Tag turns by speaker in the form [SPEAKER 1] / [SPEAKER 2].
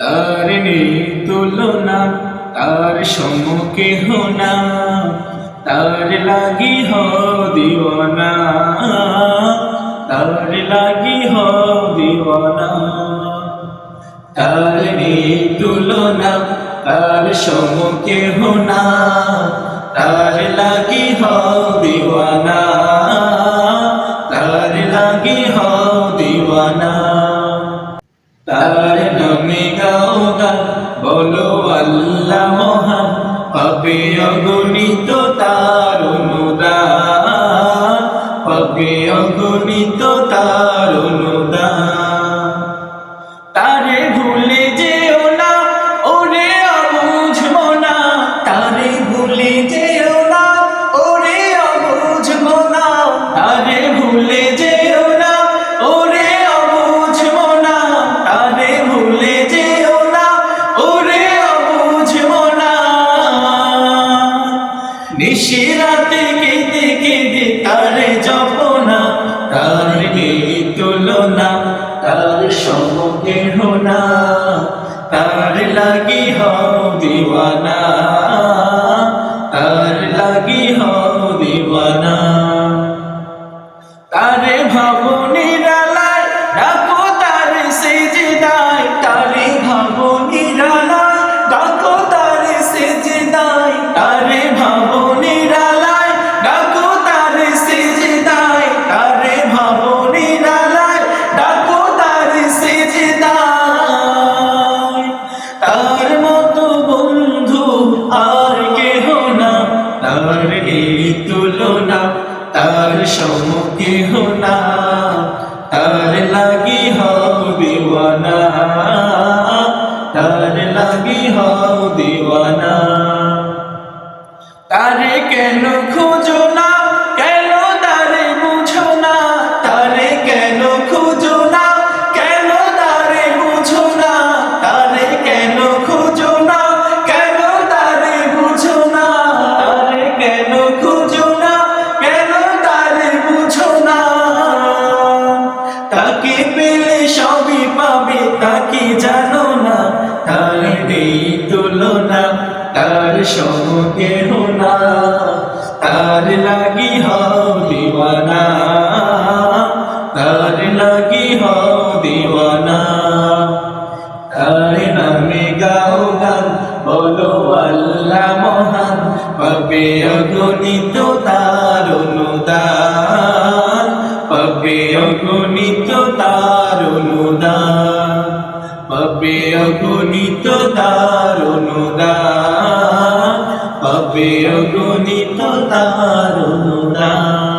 [SPEAKER 1] তার নেই তুলনা, তার সম্মুখে হোনা, তার লাগি হ দিওয়ানা, তার লাগি হ দিওয়ানা। তার নেই তুলনা, তার সম্মুখে হোনা, তার লাগি হ তার নামে গাও গান বলো আল্লাহ মহান হবে অগণিত তার অনুদান হবে অগণিত নিশিরাতে কেঁদে কেঁদে তার জপনা, তার নেই তুলনা, তার সম্মুখে না তার লাগি হও দিওয়ানা। এই তুলনা, তার সমকে হোনা, তার লাগি হও দিওয়ানা তার লাগি হও দিওয়ানা তারে কেন খুঁজো সমুখে হোনা তার লাগি হও দিওয়ানা তার লাগি হও দিওয়ানা তার নামে গাও গান, বলো আল্লাহ মহান, পাবে অগণিত তার অনুদান, পাবে অগণিত তার অনুদান, পাবে অগণিত তার অনুদান। হবে গণিত তার অনুদান।